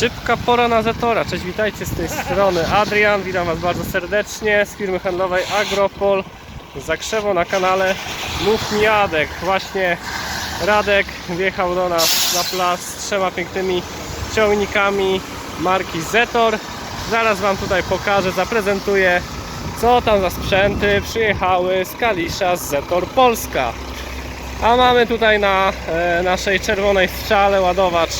Szybka pora na Zetora. Cześć, witajcie z tej strony Adrian. Witam Was bardzo serdecznie z firmy handlowej Agropol. Zakrzewo na kanale Mów mi Radek. Właśnie Radek wjechał do nas na plac z trzema pięknymi ciągnikami marki Zetor. Zaraz Wam tutaj pokażę, zaprezentuję co tam za sprzęty przyjechały z Kalisza z Zetor Polska. A mamy tutaj na e, naszej czerwonej strzale ładowacz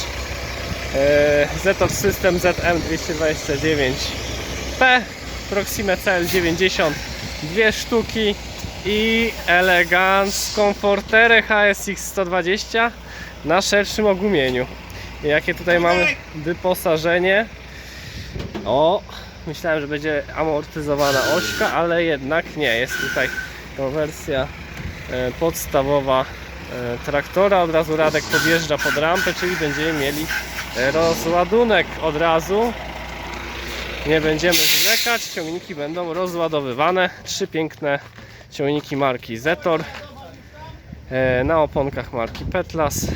Zetor System ZM229P Proxime CL90 dwie sztuki i Elegance Comfortere HSX 120 na szerszym ogumieniu. Jakie tutaj mamy wyposażenie? O, myślałem, że będzie amortyzowana ośka, ale jednak nie. Jest tutaj to wersja e, podstawowa e, traktora. Od razu Radek podjeżdża pod rampę, czyli będziemy mieli e, rozładunek od razu. Nie będziemy zwlekać, ciągniki będą rozładowywane. Trzy piękne ciągniki marki Zetor e, na oponkach marki Petlas.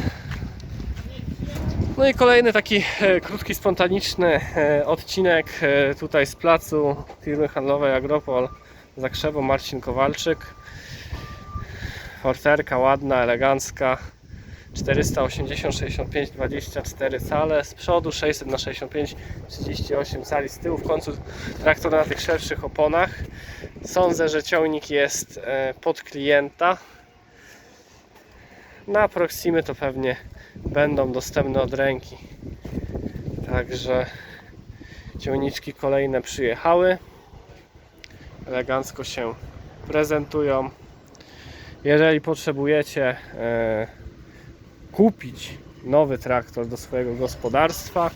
No i kolejny taki e, krótki, spontaniczny e, odcinek e, tutaj z placu firmy handlowej Agropol Zakrzewo Marcin Kowalczyk. Forterka ładna, elegancka. 480, 65, 24 cale z przodu, 600 na 65, 38 cali z tyłu. W końcu traktor na tych szerszych oponach. Sądzę, że ciągnik jest e, pod klienta. Na Proximy to pewnie będą dostępne od ręki. Także ciągniczki kolejne przyjechały. Elegancko się prezentują. Jeżeli potrzebujecie e, kupić nowy traktor do swojego gospodarstwa,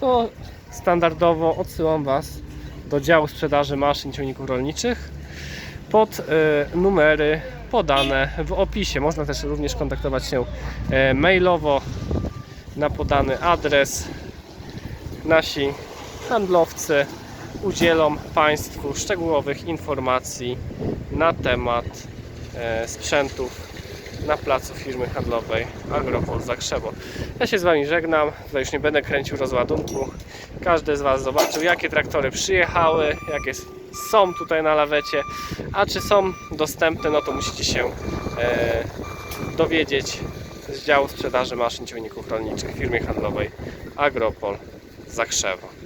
to standardowo odsyłam Was do działu sprzedaży maszyn ciągników rolniczych pod e, numery podane w opisie. Można też również kontaktować się e, mailowo na podany adres. Nasi handlowcy udzielą Państwu szczegółowych informacji na temat sprzętów na placu firmy handlowej Agropol Zakrzewo. Ja się z Wami żegnam, tutaj już nie będę kręcił rozładunku. Każdy z Was zobaczył jakie traktory przyjechały, jakie są tutaj na lawecie, a czy są dostępne, no to musicie się e, dowiedzieć z działu sprzedaży maszyn ciągników rolniczych w firmie handlowej Agropol Zakrzewo.